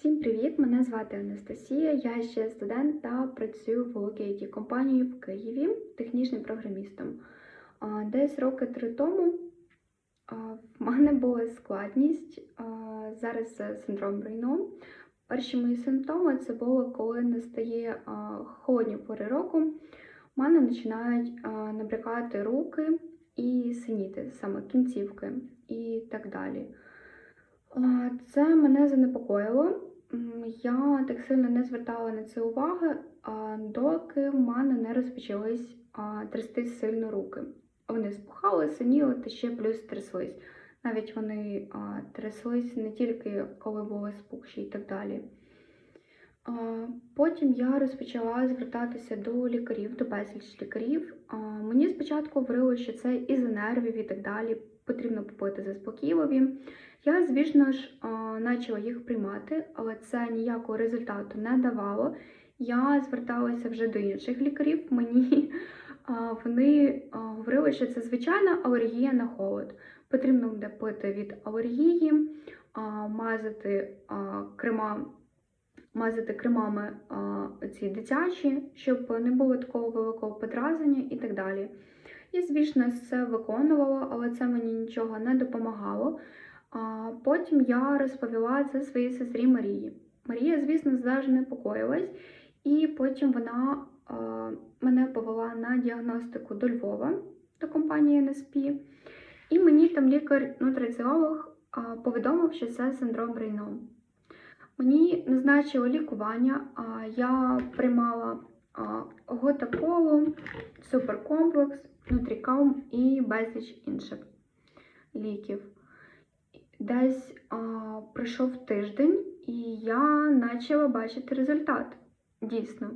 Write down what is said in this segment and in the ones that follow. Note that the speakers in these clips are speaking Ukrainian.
Всім привіт! Мене звати Анастасія. Я ще студент та працюю в великій компанії в Києві технічним програмістом. Десь роки три тому в мене була складність. Зараз синдром Рейно. Перші мої симптоми це було, коли настає холодні пори року. У мене починають набрякати руки і синіти, саме кінцівки і так далі. Це мене занепокоїло. Я так сильно не звертала на це уваги, доки в мене не розпочались трясти сильно руки. Вони спухали, синіли та ще плюс тряслись. Навіть вони тряслись не тільки коли були спухші і так далі. Потім я розпочала звертатися до лікарів, до безліч лікарів. Мені спочатку говорили, що це із-за нервів і так далі. Потрібно попити заспокійливі. Я, звісно ж, почала їх приймати, але це ніякого результату не давало. Я зверталася вже до інших лікарів. Мені вони говорили, що це звичайна алергія на холод. Потрібно буде пити від алергії, мазати крема, мазати кремами ці дитячі, щоб не було такого великого подразнення і так далі. І, звісно, це виконувала, але це мені нічого не допомагало. Потім я розповіла це своїй сестрі Марії. Марія, звісно, завжди непокоїлась, і потім вона мене повела на діагностику до Львова, до компанії НСП. І мені там лікар-нутриціолог повідомив, що це синдром Рейно. Мені назначили лікування, я приймала а, готаполу, суперкомплекс, нутрікаум і безліч інших ліків. Десь а, пройшов тиждень, і я почала бачити результат. Дійсно.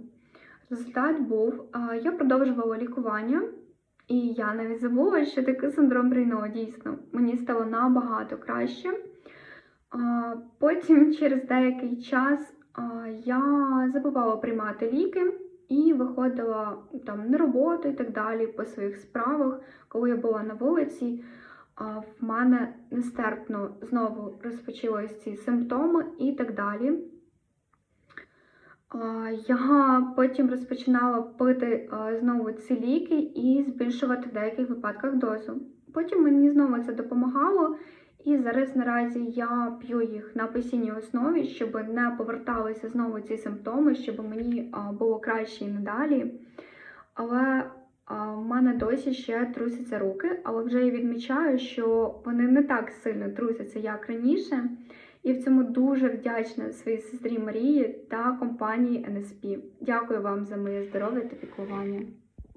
Результат був, а, я продовжувала лікування, і я навіть забула, що таке синдром Рейно, дійсно. Мені стало набагато краще. А, Потім, через деякий час, а, я забувала приймати ліки і виходила там на роботу і так далі по своїх справах, коли я була на вулиці. В мене нестерпно знову розпочались ці симптоми і так далі. Я потім розпочинала пити знову ці ліки і збільшувати в деяких випадках дозу. Потім мені знову це допомагало, і зараз наразі я п'ю їх на постійній основі, щоб не поверталися знову ці симптоми, щоб мені було краще і надалі. Але в мене досі ще трусяться руки, але вже я відмічаю, що вони не так сильно трусяться, як раніше. І в цьому дуже вдячна своїй сестрі Марії та компанії NSP. Дякую вам за моє здоров'я та піклування.